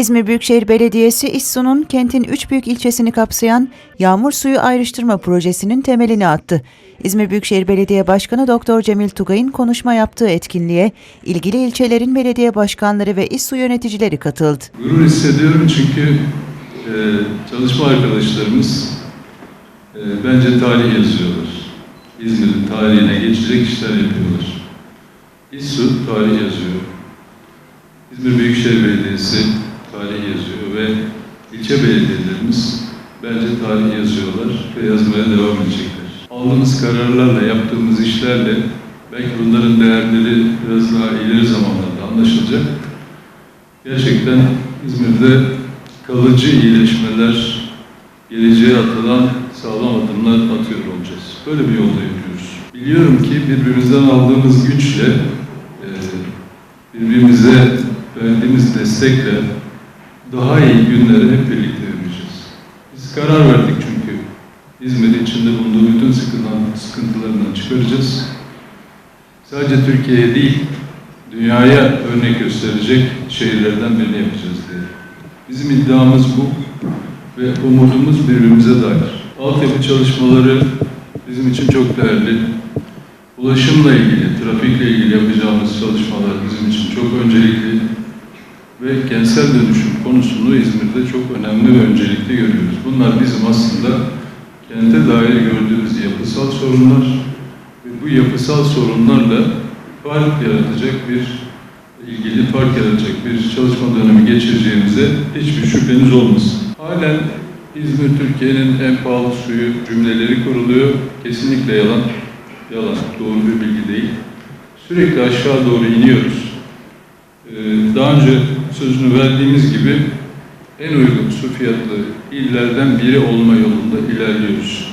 İzmir Büyükşehir Belediyesi İSSU'nun kentin üç büyük ilçesini kapsayan yağmur suyu ayrıştırma projesinin temelini attı. İzmir Büyükşehir Belediye Başkanı Doktor Cemil Tugay'ın konuşma yaptığı etkinliğe ilgili ilçelerin belediye başkanları ve İSSU yöneticileri katıldı. Gurur hissediyorum çünkü e, çalışma arkadaşlarımız e, bence tarih yazıyorlar. İzmir'in tarihine geçecek işler yapıyorlar. İSSU tarih yazıyor. İzmir Büyükşehir Belediyesi tarih yazıyor ve ilçe belediyelerimiz bence tarih yazıyorlar ve yazmaya devam edecekler. Aldığımız kararlarla, yaptığımız işlerle belki bunların değerleri biraz daha ileri zamanlarda anlaşılacak. Gerçekten İzmir'de kalıcı iyileşmeler, geleceğe atılan sağlam adımlar atıyor olacağız. Böyle bir yolda yürüyoruz. Biliyorum ki birbirimizden aldığımız güçle, e, birbirimize verdiğimiz destekle daha iyi günlere hep birlikte yürüyeceğiz. Biz karar verdik çünkü İzmir'i içinde bulunduğu bütün sıkıntılarından çıkaracağız. Sadece Türkiye'ye değil, dünyaya örnek gösterecek şehirlerden birini yapacağız diye. Bizim iddiamız bu ve umudumuz birbirimize dair. Altyapı çalışmaları bizim için çok değerli. Ulaşımla ilgili, trafikle ilgili yapacağımız çalışmalar bizim için çok öncelikli ve kentsel dönüşüm konusunu İzmir'de çok önemli ve öncelikli görüyoruz. Bunlar bizim aslında kente dair gördüğümüz yapısal sorunlar ve bu yapısal sorunlarla fark yaratacak bir ilgili fark yaratacak bir çalışma dönemi geçireceğimize hiçbir şüpheniz olmasın. Halen İzmir Türkiye'nin en pahalı suyu cümleleri kuruluyor. Kesinlikle yalan. Yalan. Doğru bir bilgi değil. Sürekli aşağı doğru iniyoruz. Ee, daha önce sözünü verdiğimiz gibi en uygun su fiyatlı illerden biri olma yolunda ilerliyoruz.